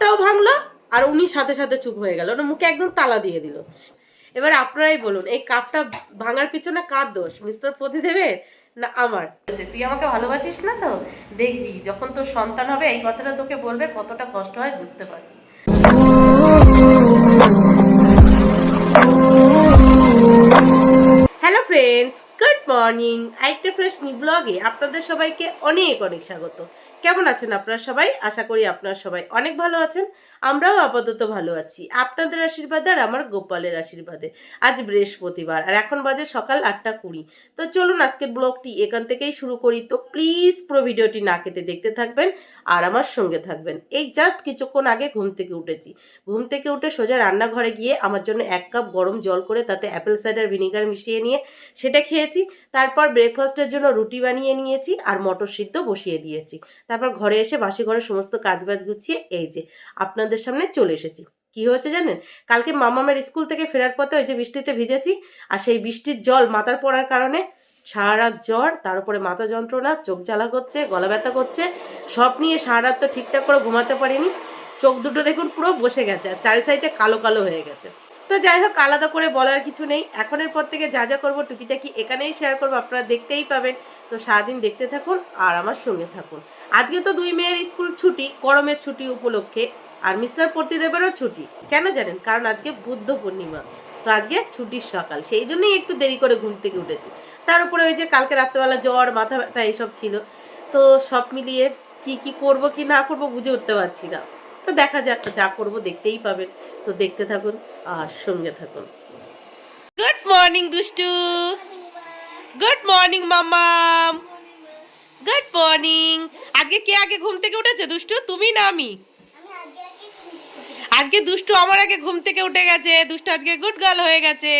কাপটাও ভাঙলো আর উনি সাথে সাথে চুপ হয়ে গেল। ওনার মুখে একদম তালা দিয়ে দিল। এবার আপনারাই বলুন এই কাপটা ভাঙার পিছনে কার দোষ? মিস্টার প্রতিদেবের না আমার? তুই আমাকে ভালোবাসিস না তো? দেখবি যখন তোর সন্তান হবে এই কথাটা তোকে বলবে কতটা কষ্ট হয় বুঝতে পারবি। হ্যালো ফ্রেন্ডস গুড মর্নিং আরেকটা ফ্রেশ নিউ ব্লগে আপনাদের সবাইকে অনেক অনেক স্বাগত। কেমন আছেন আপনারা সবাই? আশা করি আপনারা সবাই অনেক ভালো আছেন। আমরাও আপাতত ভালো আছি। আপনাদের আশীর্বাদে আর আমার গোপালের আশীর্বাদে। আজ বৃহস্পতিবার আর এখন বাজে সকাল আটটা কুড়ি। তো চলুন আজকের ব্লগটি এখান থেকেই শুরু করি। তো প্লিজ পুরো ভিডিওটি না কেটে দেখতে থাকবেন আর আমার সঙ্গে থাকবেন। এই জাস্ট কিছুক্ষণ আগে ঘুম থেকে উঠেছি। ঘুম থেকে উঠে সোজা রান্নাঘরে গিয়ে আমার জন্য এক কাপ গরম জল করে তাতে অ্যাপেল সাইডার ভিনিগার মিশিয়ে নিয়ে সেটা খেয়েছি। তারপর ব্রেকফাস্টের জন্য রুটি বানিয়ে নিয়েছি আর মটর সিদ্ধ বসিয়ে দিয়েছি। তারপর ঘরে এসে বাসি ঘরে সমস্ত কাজবাজ গুছিয়ে এই যে আপনাদের সামনে চলে এসেছি। কি হয়েছে জানেন? কালকে মামামের স্কুল থেকে ফেরার পথে ওই যে বৃষ্টিতে ভিজেছি আর সেই বৃষ্টির জল মাথার পড়ার কারণে সারা জ্বর, তার উপরে মাথা যন্ত্রণা, চোখ জ্বালা করছে, গলা ব্যথা করছে, সব নিয়ে সারা রাত তো ঠিকঠাক করে ঘুমাতে পারিনি। চোখ দুটো দেখুন পুরো বসে গেছে আর চারি সাইডে কালো কালো হয়ে গেছে। তো যাই হোক, আলাদা করে বলার কিছু নেই। এখনের পর থেকে যা যা করব টুকিটাকি এখানেই শেয়ার করব, আপনারা দেখতেই পাবেন। তো সারাদিন দেখতে থাকুন আর আমার সঙ্গে থাকুন। আজকে তো দুই মেয়ের স্কুল ছুটি, গরমের ছুটি উপলক্ষে, আর মিস্টার প্রতিদেবেরও ছুটি। কেন জানেন? কারণ আজকে বুদ্ধ পূর্ণিমা। তো আজকে ছুটির সকাল, সেই জন্যই একটু দেরি করে ঘুম থেকে উঠেছি। তার উপরে ওই যে কালকে রাত্রেবেলা জ্বর, মাথা ব্যথা এইসব ছিল। তো সব মিলিয়ে কি কি করব, কি না করব বুঝে উঠতে পারছি না। তো দেখা যাক যা করব, দেখতেই পাবেন। তো দেখতে থাকুন আর সঙ্গে থাকুন। গুড মর্নিং দুষ্টু। গুড মর্নিং মামাম গুড মর্নিং। আজকে কে আগে ঘুম থেকে উঠেছে দুষ্টু? তুমি না আমি। আজকে দুষ্টু আমার আগে ঘুম থেকে উঠে গেছে, দুষ্টু আজকে গুড গার্ল হয়ে গেছে।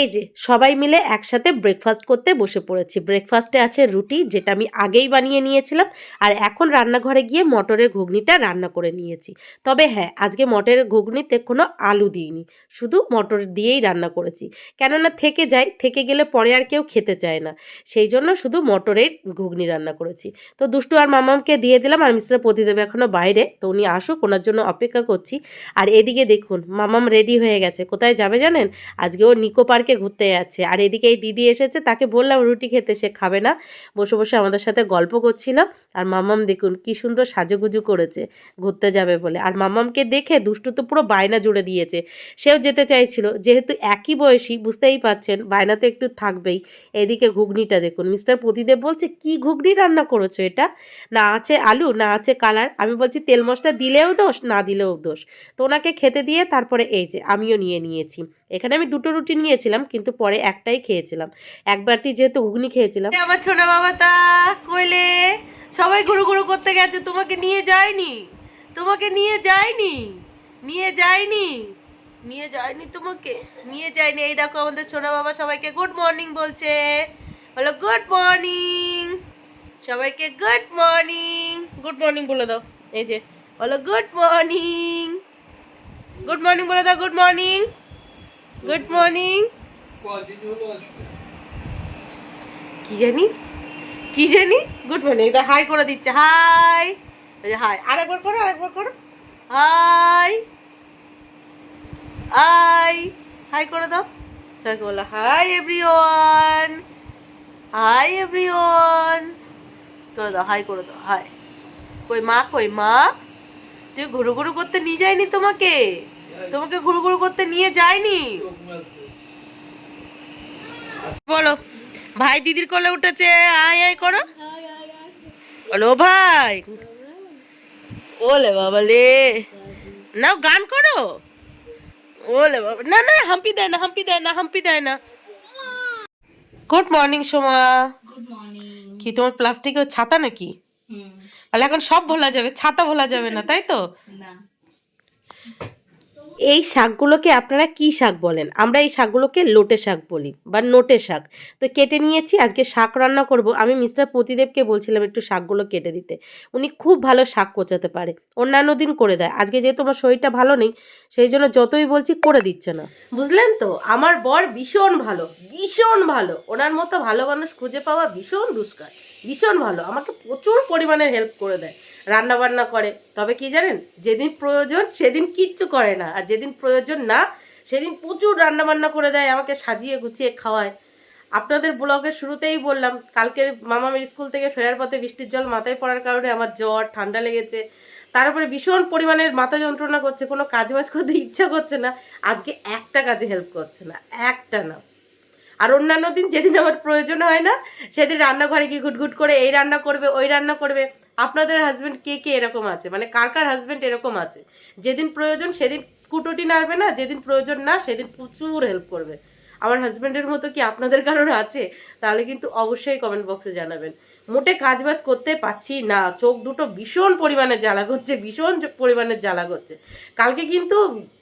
এই যে, সবাই মিলে একসাথে ব্রেকফাস্ট করতে বসে পড়েছি। ব্রেকফাস্টে আছে রুটি, যেটা আমি আগেই বানিয়ে নিয়েছিলাম, আর এখন রান্নাঘরে গিয়ে মটরের ঘুগনিটা রান্না করে নিয়েছি। তবে হ্যাঁ আজকে মটরের ঘুগনিতে কোনো আলু দিইনি, শুধু মটর দিয়েই রান্না করেছি। কেননা থেকে যায়, থেকে গেলে পরে আর কেউ খেতে চায় না, সেই জন্য শুধু মটরের ঘুগনি রান্না করেছি। তো দুষ্টু আর মামামকে দিয়ে দিলাম, আর মিস্টার প্রতিদেব এখনও বাইরে, তো উনি আসুক, ওনার জন্য অপেক্ষা করছি। আর এদিকে দেখুন, মামাম রেডি হয়ে গেছে। কোথায় যাবে জানেন? আজকে ও নিকো পার্কে ঘুরতে যাচ্ছে। আর এদিকে এই দিদি এসেছে, তাকে বললাম রুটি খেতে, সে খাবে না। বসে বসে আমাদের সাথে গল্প করছিল আর মামাম দেখুন, কি সুন্দর সাজুগুজু করেছে, ঘুরতে যাবে বলে। আর মামামকে দেখে দুষ্টু তো পুরো বায়না জুড়ে দিয়েছে। সেও যেতে চাইছিল, যেহেতু একই বয়সী, বুঝতেই পাচ্ছেন বায়না তো একটু থাকবেই। এদিকে ঘুগনিটা দেখুন, মিস্টার প্রতিদেব বলছে, কি ঘুগনি রান্না করেছ এটা? না আছে আলু, না আছে কালার। আমি বলছি, তেল মশলা দিলেও দোষ, না দিলেও দোষ। তো ওনাকে খেতে দিয়ে তারপরে এই যে আমিও নিয়ে নিয়েছি। এখানে আমি দুটো রুটি নিয়েছিলাম কিন্তু পরে একটাই খেয়েছিলাম। একবারটি যেহেতু ঘুগনি খেয়েছিলাম। আমার ছোনা বাবা তা কইলে সবাই ঘুরু ঘুরু করতে গেছে তোমাকে নিয়ে যায়নি তোমাকে নিয়ে যায়নি নিয়ে যায়নি নিয়ে যায়নি তোমাকে নিয়ে যায়নি। এই দেখো আমাদের সোনা বাবা সবাইকে গুড মর্নিং বলছে। বলো গুড মর্নিং সবাইকে গুড মর্নিং গুড মর্নিং বলে দাও এই যে। বলো গুড মর্নিং গুড মর্নিং বলে দাও গুড মর্নিং গুড মর্নিং কি জানি? কি জানি? গুড মর্নিং দা হাই করে দিচ্ছে। হাই এই হাই আরেকবার করো আরেকবার করো। হাই হাই হাই করে দাও। সবাইকে বলো হাই এভরিওয়ান হাই এভরিওয়ান করে দাও হাই করে দাও। হাই কই মা কই মা? তুই ঘুরু ঘুরু করতে নিয়ে যায়নি তোমাকে? তোমাকে ঘুরু ঘুরু করতে নিয়ে যায়নি? বলো ভাই দিদির কোলে উঠেছে আয় আয় করো। বলো ভাই। ওলে বাবা লে নাও গান করো। ওলে বাবা না না হাম্পি দেয় না হাম্পি দেয় না হাম্পি দেয় না। Good morning Soma. কি তোমার প্লাস্টিকের ছাতা নাকি? তাহলে এখন সব ভোলা যাবে ছাতা ভোলা যাবে না তাই তো? না। এই শাকগুলোকে আপনারা কি শাক বলেন? আমরা এই শাকগুলোকে লোটে শাক বলি বা নোটে শাক। তো কেটে নিয়েছি আজকে শাক রান্না করব। আমি মিস্টার প্রতিদেবকে বলছিলাম একটু শাকগুলো কেটে দিতে। উনি খুব ভালো শাক কোচাতে পারে অন্যান্য দিন করে দেয়। আজকে যেহেতু আমার শরীরটা ভালো নেই সেই জন্য যতই বলছি করে দিচ্ছে না। বুঝলেন তো? আমার বর ভীষণ ভালো ভীষণ ভালো। ওনার মতো ভালো মানুষ খুঁজে পাওয়া ভীষণ দুষ্কার। ভীষণ ভালো। আমাকে প্রচুর পরিমাণে হেল্প করে দেয়। রান্না বান্না করে। তবে কি জানেন? যেদিন প্রয়োজন সেদিন কিচ্ছু করে না। আর যেদিন প্রয়োজন না, সেদিন প্রচুর রান্না বান্না করে দেয়, আমাকে সাজিয়ে গুছিয়ে খাওয়ায়। আপনাদের ব্লগের শুরুতেই বললাম, কালকে মামামের স্কুল থেকে ফেরার পথে বৃষ্টির জল মাথায় পড়ার কারণে আমার জ্বর, ঠান্ডা লেগেছে। তারপরে ভীষণ পরিমাণের মাথা যন্ত্রণা করছে। কোনো কাজ বাজ করতে ইচ্ছা করছে না। আজকে একটা কাজে হেল্প করছে না। একটা না। আর অন্যান্য দিন যেদিন আমার প্রয়োজন হয় না, সেদিন রান্নাঘরে গিয়ে ঘুটঘুট করে এই রান্না করবে, ওই রান্না করবে। আপনাদের হাজব্যান্ড কে কে এরকম আছে? মানে কার কার হাজব্যান্ড এরকম আছে? যেদিন প্রয়োজন সেদিন কুটোটি নাড়বে না, যেদিন প্রয়োজন না সেদিন প্রচুর হেল্প করবে। আমার হাজব্যান্ডের মতো কি আপনাদের কারোর আছে? তাহলে কিন্তু অবশ্যই কমেন্ট বক্সে জানাবেন। মোটে কাজ বাজ করতে পারছি না, চোখ দুটো ভীষণ পরিমাণে জ্বালা করছে, ভীষণ পরিমাণে জ্বালা করছে। কালকে কিন্তু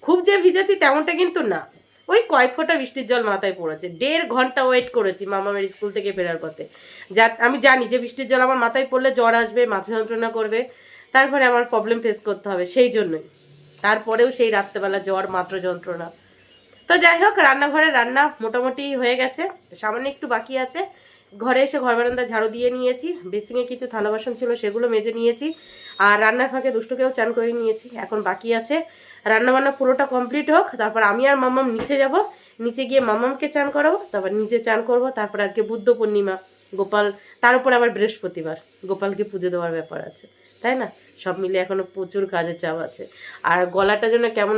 খুব যে ভিজেছি তেমনটা কিন্তু না। ওই কয়েক ফোঁটা বৃষ্টির জল মাথায় পড়েছে। দেড় ঘণ্টা ওয়েট করেছি মামামের স্কুল থেকে ফেরার পথে। যা, আমি জানি যে বৃষ্টির জল আমার মাথায় পড়লে জ্বর আসবে, মাথা যন্ত্রণা করবে, তারপরে আমার প্রবলেম ফেস করতে হবে, সেই জন্যই। তারপরেও সেই রাত্রেবেলা জ্বর, মাত্র যন্ত্রণা। তো যাই হোক, রান্নাঘরে রান্না মোটামুটি হয়ে গেছে। সামান্য একটু বাকি আছে। ঘরে এসে ঘর বারান্দা ঝাড়ু দিয়ে নিয়েছি। বেসিংয়ে কিছু থালা বাসন ছিল, সেগুলো মেজে নিয়েছি। আর রান্নার ফাঁকে দুষ্টুকেও চান করে নিয়েছি। এখন বাকি আছে। রান্না বান্না পুরোটা কমপ্লিট হোক, তারপর আমি আর মামাম নিচে যাব। নিচে গিয়ে মামামকে চান করাবো, তারপর নিজে চান করব, তারপর আজকে বুদ্ধ পূর্ণিমা, গোপাল, তার উপর আবার বৃহস্পতিবার, গোপালকে পুজো দেওয়ার ব্যাপার আছে, তাই না? সব মিলে এখনও প্রচুর কাজের চাপ আছে। আর গলাটা জন্য কেমন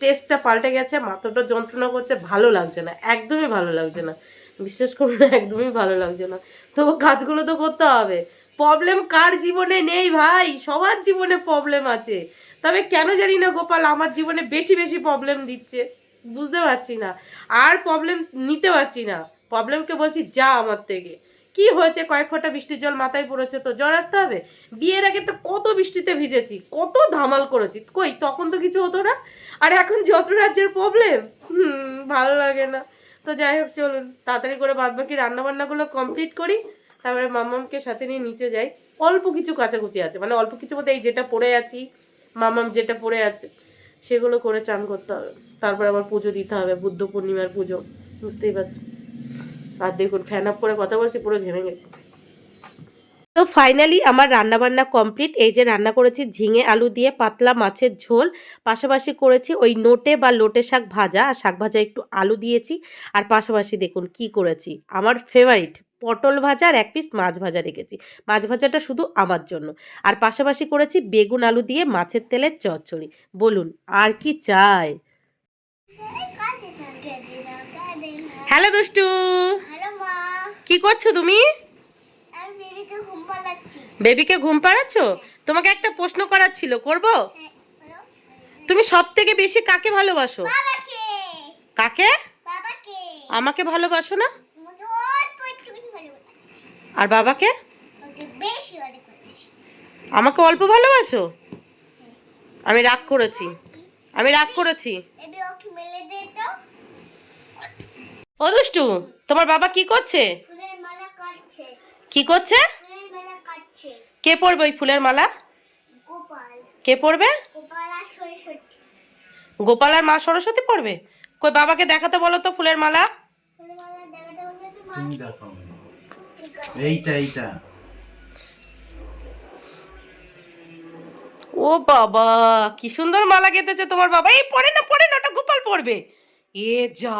টেস্টটা পাল্টে গেছে, মাথাটা যন্ত্রণা করছে, ভালো লাগছে না, একদমই ভালো লাগছে না। বিশ্বাস করুন, একদমই ভালো লাগছে না। তবু কাজগুলো তো করতে হবে। প্রবলেম কার জীবনে নেই ভাই? সবার জীবনে প্রবলেম আছে। তবে কেন জানি না গোপাল আমার জীবনে বেশি বেশি প্রবলেম দিচ্ছে। বুঝতে পারছি না। আর প্রবলেম নিতে পারছি না। প্রবলেমকে বলছি, যা আমার থেকে। কি হয়েছে? কয়েক ফোঁটা বৃষ্টির জল মাথায় পড়েছে তো, জ্বর আসতে হবে? বিয়ের আগে তো কত বৃষ্টিতে ভিজেছি, কত ধামাল করেছি। কই, তখন তো কিছু হতো না? আর এখন যত রাজ্যের প্রবলেম ভালো লাগে না। তো যাই হোক, চলুন, তাড়াতাড়ি করে বাদ বাকি রান্নাবান্নাগুলো কমপ্লিট করি। তারপরে মামামকে সাথে নিয়ে নিচে যাই। অল্প কিছু কাচাকুচি আছে। মানে অল্প কিছু মধ্যে এই যেটা পড়ে আছি মামাম যেটা পড়ে আছে, সেগুলো করে চান করতে হবে। তারপর আবার পুজো দিতে হবে, বুদ্ধ পূর্ণিমার পুজো, বুঝতেই পারছি? আর দেখুন ফ্যান আপ করে কথা বলছি, পুরো ঘেমে গেছে। তো ফাইনালি আমার রান্নাবান্না কমপ্লিট এই যে রান্না করেছি, ঝিঙে আলু দিয়ে পাতলা মাছের ঝোল। পাশাপাশি করেছি ওই নোটে বা লোটে শাক ভাজা। আর শাক ভাজা একটু আলু দিয়েছি। আর পাশাপাশি দেখুন কি করেছি, আমার ফেভারিট পটল ভাজা আর এক পিস মাছ ভাজা রেখেছি। মাছ ভাজাটা শুধু আমার জন্য। আর পাশাপাশি করেছি বেগুন আলু দিয়ে মাছের তেলের চচ্চড়ি। বলুন আর কি চাই? হ্যালো দুষ্টু। কি করছ তুমি? বেবিকে ঘুম পাড়াচ্ছি। বেবিকে ঘুম পাড়াচ্ছো? তোমাকে একটা প্রশ্ন করার ছিল করব? তুমি সব থেকে বেশি কাকে ভালোবাসো? কাকে? আমাকে ভালোবাসো না আমাকে অল্প একটুখানি ভালোবাসি আর বাবাকে? আমাকে অল্প ভালোবাসো? আমি রাগ করেছি। আমি রাগ করেছি। এবি ওকে মেলে দে তো। ও দুষ্টু তোমার বাবা কি করছে? ফুলের কি করছে? ফুলের মালা কাটছে। কে পড়বে ওই ফুলের মালা? কে পড়বে গোপাল আর মা সরস্বতী পড়বে কই বাবাকে দেখাতে বলো তো ফুলের মালা। দেখাতে বললে তো মা তুমি দেখো ঠিক আছে এইটা এইটা। ও বাবা, কি সুন্দর মালা গেঁথেছে তোমার বাবা। এই পরে না পরে না, ওটা গোপাল পড়বে। এ যা।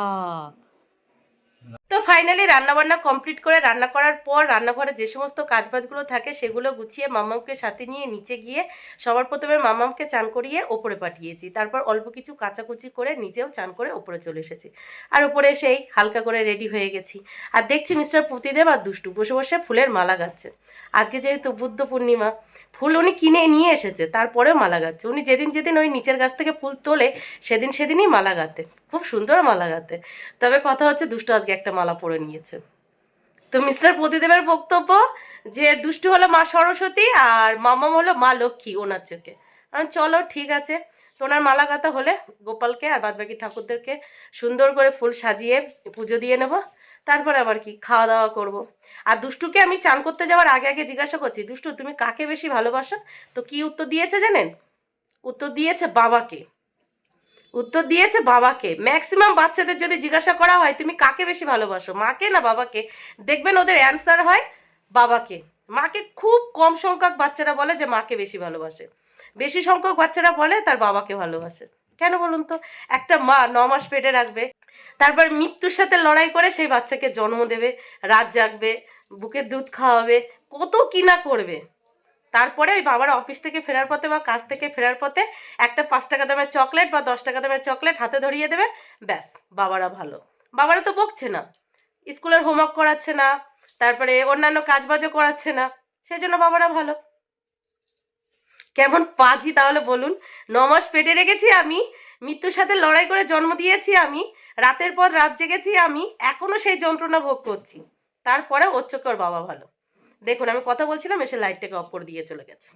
তো ফাইনালি রান্নাবান্না কমপ্লিট করে রান্না করার পর রান্নাঘরে যে সমস্ত কাজবাজগুলো থাকে সেগুলো গুছিয়ে মামামকে সাথে নিয়ে নিচে গিয়ে সবার প্রথমে মামামকে চান করিয়ে ওপরে পাঠিয়েছি। তারপর অল্প কিছু কাচাকুচি করে নিজেও চান করে ওপরে চলে এসেছি। আর ওপরে এসেই হালকা করে রেডি হয়ে গেছি। আর দেখছি মিস্টার প্রতিদেব আর দুষ্টু বসে বসে ফুলের মালা গাচ্ছে। আজকে যেহেতু বুদ্ধ পূর্ণিমা, ফুল উনি কিনে নিয়ে এসেছে, তারপরেও মালা গাচ্ছে। উনি যেদিন যেদিন ওই নিচের গাছ থেকে ফুল তোলে, সেদিন সেদিনই মালা গাতে খুব সুন্দর মালা গাতে তবে কথা হচ্ছে দুষ্টু আজকে একটা মালা পরে নিয়েছে। তো মিস্টার প্রতিদেবের বক্তব্য যে, দুষ্টু হলো মা সরস্বতী আর মামাম হলো মা লক্ষ্মী ওনার চোখে। চলো, ঠিক আছে। তো ওনার মালা গাঁথা হলে গোপালকে আর বাদবাকি ঠাকুরদেরকে সুন্দর করে ফুল সাজিয়ে পুজো দিয়ে নেব। তারপরে আবার কি, খাওয়া দাওয়া করব। আর দুষ্টুকে আমি চান করতে যাওয়ার আগে আগে জিজ্ঞাসা করছি, দুষ্টু, তুমি কাকে বেশি ভালোবাসো? তো কি উত্তর দিয়েছে জানেন? উত্তর দিয়েছে বাবাকে। উত্তর দিয়েছে বাবাকে। ম্যাক্সিমাম বাচ্চাদের যদি জিজ্ঞাসা করা হয়, তুমি কাকে বেশি ভালোবাসো? মাকে না বাবাকে? দেখবেন ওদের অ্যান্সার হয় বাবাকে। মাকে খুব কম সংখ্যক বাচ্চারা বলে যে মাকে বেশি ভালোবাসে। বেশি সংখ্যক বাচ্চারা বলে তার বাবাকে ভালোবাসে। কেন বলুন তো? একটা মা ন মাস পেটে রাখবে, তারপর মৃত্যুর সাথে লড়াই করে সেই বাচ্চাকে জন্ম দেবে, রাত জাগবে, বুকের দুধ খাওয়াবে, কত কি না করবে। তারপরে ওই বাবার অফিস থেকে ফেরার পথে বা কাজ থেকে ফেরার পথে একটা পাঁচ টাকা দামের চকলেট বা দশ টাকা দামের চকলেট হাতে ধরিয়ে দেবে, ব্যাস, বাবারা ভালো। বাবারা তো বকছে না। স্কুলের হোমওয়ার্ক করাচ্ছে না, তারপরে অন্যান্য কাজবাজও করাচ্ছে না সেই জন্য বাবারা ভালো। কেমন পাজি তাহলে বলুন। ন মাস পেটে রেখেছি আমি, মৃত্যুর সাথে লড়াই করে জন্ম দিয়েছি আমি, রাতের পর রাত জেগেছি আমি, এখনও সেই যন্ত্রণা ভোগ করছি। তারপরে ওর চোখে ওর বাবা ভালো। দেখুন, আমি কথা বলছিলাম, এসে লাইটটাকে অফ করে দিয়ে চলে গেছে।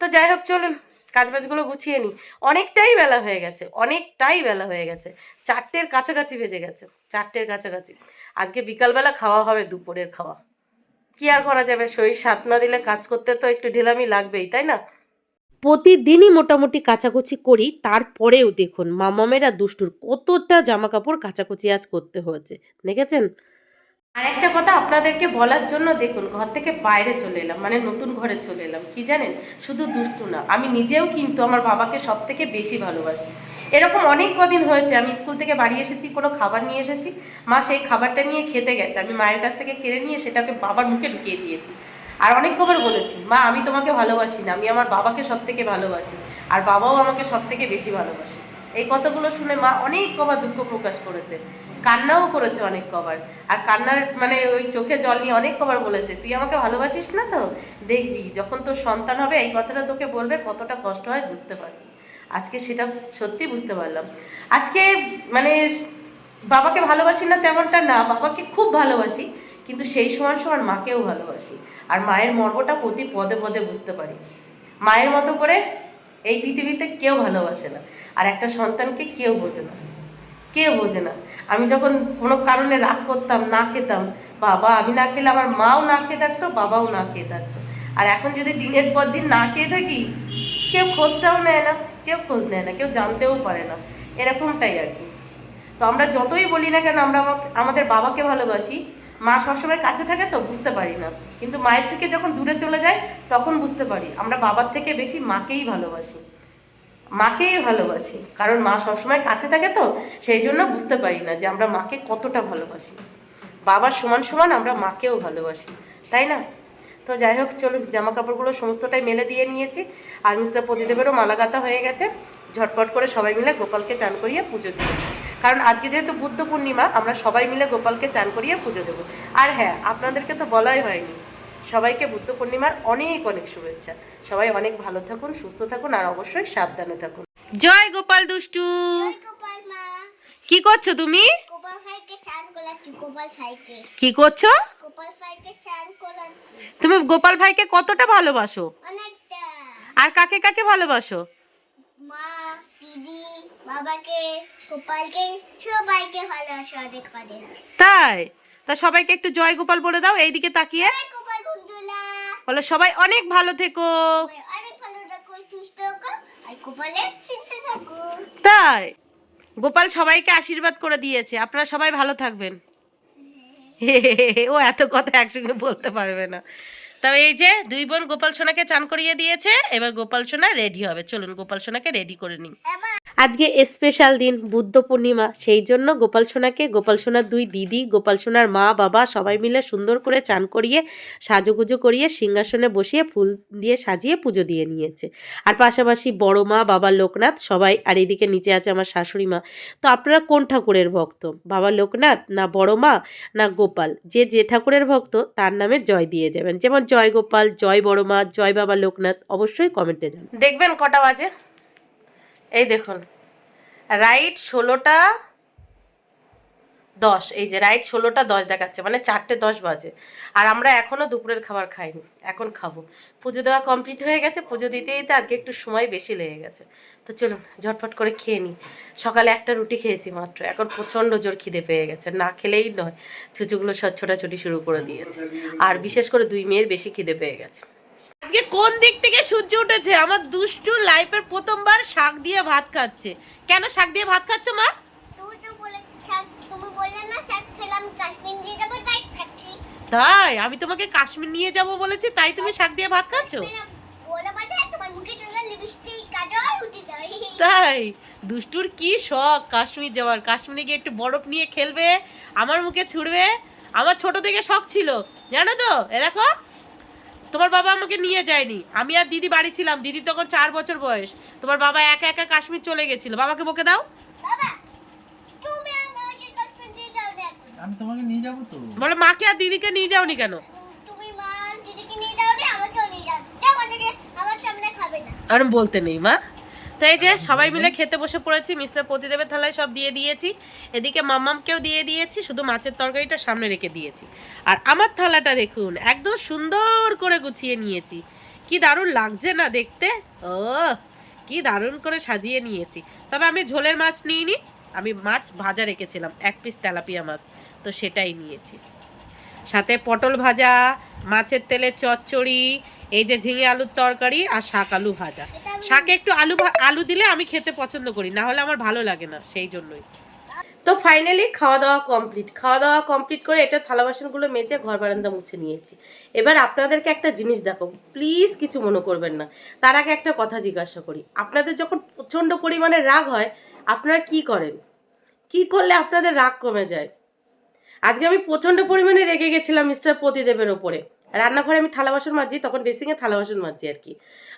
তো যাই হোক, চলুন, কাজবাজগুলো গুছিয়ে নিই। অনেকটাই বেলা হয়ে গেছে, অনেকটাই বেলা হয়ে গেছে। চারটের কাছাকাছি ভেজে গেছে, চারটের কাছাকাছি। আজকে বিকালবেলা খাওয়া হবে, দুপুরের খাওয়া। কি আর করা যাবে? শরীর সাত না দিলে কাজ করতে তো একটু ঢিলামি লাগবেই, তাই না? প্রতিদিনই মোটামুটি কাচাকুচি করি, তারপরেও দেখুন, মামামেরা দুষ্টুর কতটা জামা কাপড় কাচাকুচি আজ করতে হয়েছে। দেখেছেন? আর একটা কথা আপনাদেরকে বলার জন্য দেখুন, ঘর থেকে বাইরে চলে এলাম মানে নতুন ঘরে চলে এলাম। কি জানেন? শুধু দুষ্টু না, আমি নিজেও কিন্তু আমার বাবাকে সব থেকে বেশি ভালোবাসি। এরকম অনেক কদিন হয়েছে, আমি স্কুল থেকে বাড়ি এসেছি, কোনো খাবার নিয়ে এসেছি। মা সেই খাবারটা নিয়ে খেতে গেছে, আমি মায়ের কাছ থেকে কেড়ে নিয়ে সেটাকে বাবার মুখে ঢুকিয়ে দিয়েছি। আর অনেক কবার বলেছি, মা, আমি তোমাকে ভালোবাসি না, আমি আমার বাবাকে সব থেকে ভালোবাসি, আর বাবাও আমাকে সব থেকে বেশি ভালোবাসে। এই কথাগুলো শুনে মা অনেক কবার দুঃখ প্রকাশ করেছে। কান্নাও করেছে অনেক কবার। আর কান্নার মানে ওই চোখে জল নিয়ে অনেক কবার বলেছে, তুই আমাকে ভালোবাসিস না তো? দেখবি, যখন তোর সন্তান হবে, এই কথাটা তোকে বলবে, কতটা কষ্ট হয় বুঝতে পারবি। আজকে সেটা সত্যি বুঝতে পারলাম। আজকে মানে বাবাকে ভালোবাসি না তেমনটা না, বাবাকে খুব ভালোবাসি, কিন্তু সেই সমান সমান মাকেও ভালোবাসি। আর মায়ের মর্মটা প্রতি পদে পদে বুঝতে পারি। মায়ের মতো করে এই পৃথিবীতে কেউ ভালোবাসে না। আর একটা সন্তানকে কেউ বোঝে না। কেউ বোঝে না। আমি যখন কোনো কারণে রাগ করতাম, না খেতাম, বাবা, আমি না খেলে আমার মাও না খেয়ে থাকতো, বাবাও না খেয়ে থাকতো। আর এখন যদি দিনের পর দিন না খেয়ে থাকি, কেউ খোঁজটাও নেয় না, কেউ খোঁজ নেয় না, কেউ জানতেও পারে না। এরকমটাই আর কি। তো আমরা যতই বলি না কেন, আমরা আমাদের বাবাকে ভালোবাসি মা সবসময় কাছে থাকে তো বুঝতে পারি না। কিন্তু মায়ের থেকে যখন দূরে চলে যায়, তখন বুঝতে পারি। আমরা বাবার থেকে বেশি মাকেই ভালোবাসি। মাকেই ভালোবাসি। কারণ মা সবসময় কাছে থাকে তো, সেই জন্য বুঝতে পারি না যে আমরা মাকে কতটা ভালোবাসি। বাবার সমান সমান আমরা মাকেও ভালোবাসি, তাই না? তো যাই হোক, চলুন জামা কাপড়গুলো সমস্তটাই মেলে দিয়ে নিয়েছি। আর মিস্টার মালা গাঁথা হয়ে গেছে। ঝটপট করে সবাই মিলে গোপালকে চান করিয়ে পুজো দিই। কারণ আজকে যেহেতু বুদ্ধ পূর্ণিমা আমরা সবাই মিলে গোপালকে চান করিয়ে পুজো দেবো। আর হ্যাঁ আপনাদেরকে তো বলাই হয়নি সবাইকে বুদ্ধ পূর্ণিমার অনেক অনেক শুভেচ্ছা। সবাই অনেক ভালো থাকুন সুস্থ থাকুন আর অবশ্যই সাবধানে থাকুন। জয় গোপাল দুষ্টু! কি করছ তুমি? কি করছ? তুমি গোপাল ভাইকে কতটা ভালোবাসো? আর কাকে কাকে ভালোবাসো? মা দিদি বাবাকে গোপালকে সবাইকে ভালোবাসে অনেক অনেক। তাই? তা সবাইকে একটু জয় গোপাল বলে দাও এইদিকে তাকিয়ে। গোপাল বন্ধুরা। বলো সবাই অনেক ভালো থেকো। অনেক ভালো থাকো সুস্থ থাকো আর গোপালের চিন্তা থাকো। তাই? গোপাল সবাইকে আশীর্বাদ করে দিয়েছে আপনারা সবাই ভালো থাকবেন। ও এত কথা একসঙ্গে বলতে পারবে না। তবে এই যে দুই বোন গোপাল সোনাকে চান করিয়ে দিয়েছে, এবার গোপাল সোনা রেডি হবে। চলুন গোপাল সোনাকে রেডি করে নিই। আজকে স্পেশাল দিন, বুদ্ধ পূর্ণিমা, সেই জন্য গোপাল সোনাকে, গোপাল সোনার দুই দিদি, গোপাল সোনার মা, বাবা সবাই মিলে সুন্দর করে চান করিয়ে, সাজুগুজু করিয়ে, সিংহাসনে বসিয়ে, ফুল দিয়ে সাজিয়ে পুজো দিয়ে নিয়েছে। আর পাশাপাশি বড় মা, বাবা লোকনাথ সবাই, আর এদিকে নিচে আছে আমার শাশুড়ি মা। তো আপনারা কোন ঠাকুরের ভক্ত? বাবা লোকনাথ না বড় মা না গোপাল? যে যে ঠাকুরের ভক্ত, তার নামে জয় দিয়ে যাবেন। যেমন জয় গোপাল, জয় বড় মা, জয় বাবা লোকনাথ, অবশ্যই কমেন্টে যান দেখবেন কটা বাজে। এই দেখুন। রাইট ষোলোটা দশ, এই যে রাইট ষোলোটা দশ দেখাচ্ছে মানে চারটে দশ বাজে। আর আমরা এখনও দুপুরের খাবার খাইনি, এখন খাব। পুজো দেওয়া কমপ্লিট হয়ে গেছে, পুজো দিতে দিতে আজকে একটু সময় বেশি লেগে গেছে। তো চলুন ঝটফট করে খেয়ে নিই। সকালে একটা রুটি খেয়েছি মাত্র, এখন প্রচণ্ড জোর খিদে পেয়ে গেছে। না খেলেই নয়, চুচুগুলো সব ছোটাছুটি শুরু করে দিয়েছে। আর বিশেষ করে দুই মেয়ের বেশি খিদে পেয়ে গেছে। আজকে কোন দিক থেকে সূর্য উঠেছে? আমার দুষ্টু লাইফের প্রথমবার শাক দিয়ে ভাত খাচ্ছে। কেন শাক দিয়ে ভাত খাচ্ছ মা? তাই আমি তোমাকে কাশ্মীর নিয়ে যাব বলেছি তাই তুমি শাক দিয়ে ভাত খাচ্ছ? তাই? দুষ্টুর কি শখ কাশ্মীর যাওয়ার? কাশ্মীরে গিয়ে একটু বরফ নিয়ে খেলবে আমার মুখে ছুড়বে? আমার ছোট থেকে শখ ছিল জানো তো? এ দেখো তোমার বাবা আমাকে নিয়ে যায়নি। আমি আর দিদি বাড়ি ছিলাম দিদি তখন চার বছর বয়স। তোমার বাবা একা একা কাশ্মীর চলে গেছিল। বাবাকে বকে দাও। আমি তোমাকে নিয়ে যাব তো। বলে মাকে আর দিদিকে নিয়ে যাওনি কেন? তুমি মা দিদিকে নিয়ে যাও আমাকেও নিয়ে যাও। যাও আমার সামনে খাবে না। আর বলতে নেই মা। তো এই যে সবাই মিলে খেতে বসে পড়েছি মিস্টার প্রতিদেবের থালায় সব দিয়ে দিয়েছি। এদিকে মাম্মামকেও দিয়ে দিয়েছি শুধু মাছের তরকারিটা সামনে রেখে দিয়েছি। আর আমার থালাটা দেখুন একদম সুন্দর করে গুছিয়ে নিয়েছি। কি দারুণ লাগছে না দেখতে? ও কি দারুণ করে সাজিয়ে নিয়েছি। তবে আমি ঝোলের মাছ নিইনি আমি মাছ ভাজা রেখেছিলাম এক পিস তেলাপিয়া মাছ তো সেটাই নিয়েছি। সাথে পটল ভাজা মাছের তেলের চচ্চড়ি এই যে ঝিঙে আলুর তরকারি আর শাক আলু ভাজা। শাকে একটু আলু আলু দিলে আমি খেতে পছন্দ করি, না হলে আমার ভালো লাগে না সেই জন্যই। তো ফাইনালি খাওয়া দাওয়া কমপ্লিট খাওয়া দাওয়া কমপ্লিট করে এটা থালা বাসনগুলো মেজে ঘর বারান্দা মুছে নিয়েছি। এবার আপনাদেরকে একটা জিনিস দেখো প্লিজ কিছু মনে করবেন না। তার আগে একটা কথা জিজ্ঞাসা করি। আপনাদের যখন প্রচণ্ড পরিমাণে রাগ হয়, আপনারা কি করেন? কি করলে আপনাদের রাগ কমে যায়? আজকে আমি প্রচণ্ড পরিমাণে রেগে গেছিলাম মিস্টার প্রতিদেবের ওপরে। রান্নাঘরে আমি থালা বাসন মাজছি তখন বেসিংয়ে থালা বাসন মাজছি আর কি।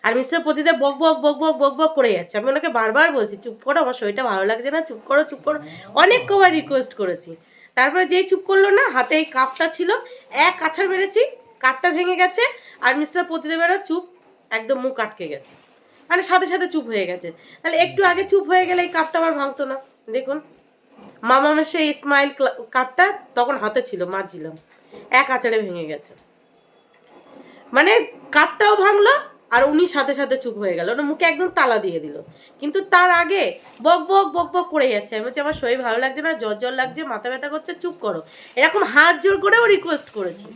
আর মিস্টার প্রতিদেব বক বক বক বক বক বক করে যাচ্ছে। আমি ওনাকে বারবার বলছি, চুপ করো, আমার শরীরটা ভালো লাগছে না, চুপ করো চুপ করো। অনেক কবার রিকোয়েস্ট করেছি। তারপরে যেই চুপ করল না, হাতে এই কাপটা ছিল, এক কাছাড় মেরেছি, কাপটা ভেঙে গেছে, আর মিস্টার প্রতিদেবেরও চুপ, একদম মুখ আটকে গেছে। মানে সাথে সাথে চুপ হয়ে গেছে। তাহলে একটু আগে চুপ হয়ে গেলে এই কাপটা আমার ভাঙতো না। দেখুন, মামামের সেই স্মাইল কাপটা তখন হাতে ছিল মাজছিলাম এক আচারে ভেঙে গেছে। মানে কাপটাও ভাঙলো আর উনি সাথে সাথে চুপ হয়ে গেল। ওনার মুখে একদম তালা দিয়ে দিল। কিন্তু তার আগে বক বক বক বক করে যাচ্ছে। আমি বলছি, আমার শরীর ভালো লাগছে না, জ্বর জ্বর লাগছে, মাথা ব্যথা করছে, চুপ করো। এরকম হাত জোর করেও রিকোয়েস্ট করেছি।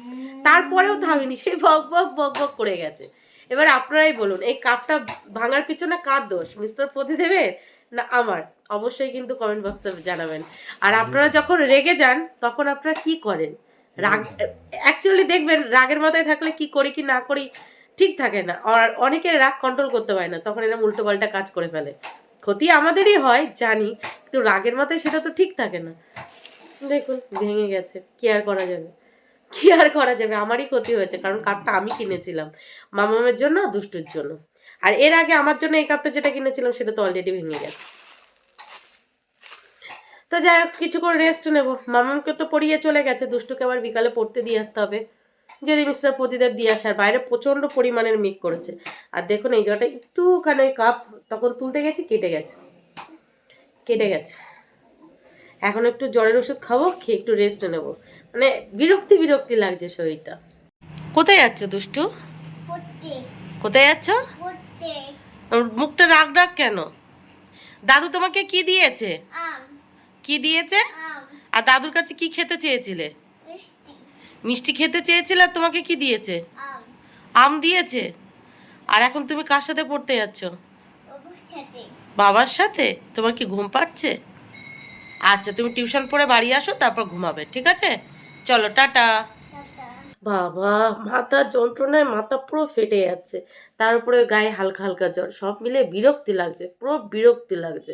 তারপরেও থামিনি, সেই বক বক বক বক করে গেছে। এবার আপনারাই বলুন, এই কাপটা ভাঙার পিছনে কার দোষ? মিস্টার প্রতিদেবের না আমার? অবশ্যই কিন্তু কমেন্ট বক্সে জানাবেন। আর আপনারা যখন রেগে যান, তখন আপনারা কি করেন? রাগ অ্যাকচুয়ালি দেখবেন রাগের মাথায় থাকলে কি করি কি না করি ঠিক থাকে না। আর অনেকের রাগ কন্ট্রোল করতে পারে না, তখন এরা উল্টো পাল্টা কাজ করে ফেলে। ক্ষতি আমাদেরই হয়, জানি, কিন্তু রাগের মাথায় সেটা তো ঠিক থাকে না। দেখুন, ভেঙে গেছে, কি আর করা যাবে? কি আর করা যাবে? আমারই ক্ষতি হয়েছে, কারণ কাপটা আমি কিনেছিলাম। মামামের জন্য, দুষ্টুর জন্য। আর এর আগে আমার জন্য এই কাপটা যেটা কিনেছিলাম, সেটা তো অলরেডি ভেঙে গেছে। তো যাই হোক কিছু করে রেস্ট নেব। মামামকে তো পড়িয়ে চলে গেছে দুষ্টুকে আবার বিকালে পড়তে দিয়ে আসতে হবে। যদি মিস্টার প্রতিদেব দিয়ে আসার বাইরে প্রচণ্ড পরিমাণের মেঘ করেছে। আর দেখুন এই জলটা একটুখানি ওই কাপ তখন তুলতে গেছি কেটে গেছে। কেটে গেছে। এখন একটু জ্বরের ওষুধ খাব খেয়ে একটু রেস্ট নেব। মানে বিরক্তি বিরক্তি লাগছে শরীরটা। কোথায় যাচ্ছ দুষ্টু? কোথায় যাচ্ছ? মুখটা রাগ রাগ কেন? দাদু তোমাকে কি দিয়েছে? আম। কি দিয়েছে? আর দাদুর কাছে কি খেতে চেয়েছিলে? মিষ্টি। খেতে চেয়েছিলে আর তোমাকে কি দিয়েছে? আম। দিয়েছে? আর এখন তুমি কার সাথে পড়তে যাচ্ছ? বাবার সাথে। তোমার কি ঘুম পাচ্ছে? আচ্ছা তুমি টিউশন পড়ে বাড়ি আসো তারপর ঘুমাবে ঠিক আছে? চলো টাটা। বাবা মাথা যন্ত্রণায় মাথা পুরো ফেটে যাচ্ছে। তার উপরে গায়ে হালকা হালকা জ্বর, সব মিলে বিরক্তি লাগছে, পুরো বিরক্তি লাগছে।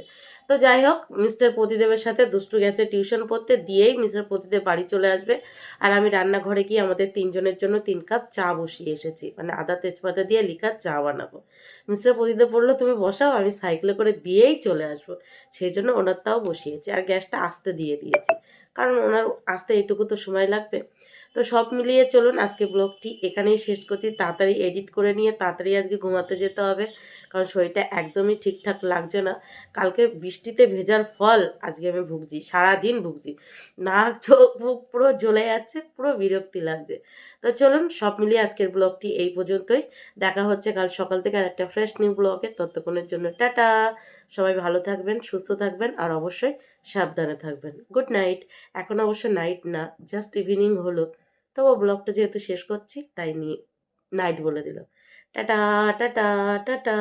তো যাই হোক, মিস্টার প্রতিদেবের সাথে দুষ্টু গেছে টিউশন পড়তে, দিয়েই মিস্টার প্রতিদেব বাড়ি চলে আসবে। আর আমি রান্নাঘরে গিয়ে আমাদের তিনজনের জন্য তিন কাপ চা বসিয়ে এসেছি মানে আদা তেজপাতা দিয়ে লিখা চা বানাবো। মিস্টার প্রতিদেব বলল, তুমি বসাও, আমি সাইকেলে করে দিয়েই চলে আসব। সেই জন্য ওনার তাও বসিয়েছি, আর গ্যাসটা আসতে দিয়ে দিয়েছি, কারণ ওনার আসতে এইটুকু তো সময় লাগবে। তো সব মিলিয়ে চলুন, আজকে ব্লগটি এখানেই শেষ করছি। তাড়াতাড়ি এডিট করে নিয়ে, তাড়াতাড়ি আজকে ঘুমাতে যেতে হবে। কারণ শরীরটা একদমই ঠিকঠাক লাগছে না। কালকে বৃষ্টিতে ভেজার ফল আজকে আমি ভুগছি, সারাদিন ভুগছি। নাক, চোখ মুখ পুরো জ্বলে যাচ্ছে, পুরো বিরক্তি লাগছে। তো চলুন সব মিলিয়ে আজকের ব্লগটি এই পর্যন্তই। দেখা হচ্ছে কাল সকাল থেকে আর একটা ফ্রেশ নিউ ব্লগে ততক্ষণের জন্য টাটা। সবাই ভালো থাকবেন, সুস্থ থাকবেন আর অবশ্যই সাবধানে থাকবেন। গুড নাইট এখন অবশ্য নাইট না জাস্ট ইভিনিং হলো। তবু ব্লগটা যেহেতু শেষ করছি, তাই নিয়ে নাইট বলে দিল টাটা টাটা টাটা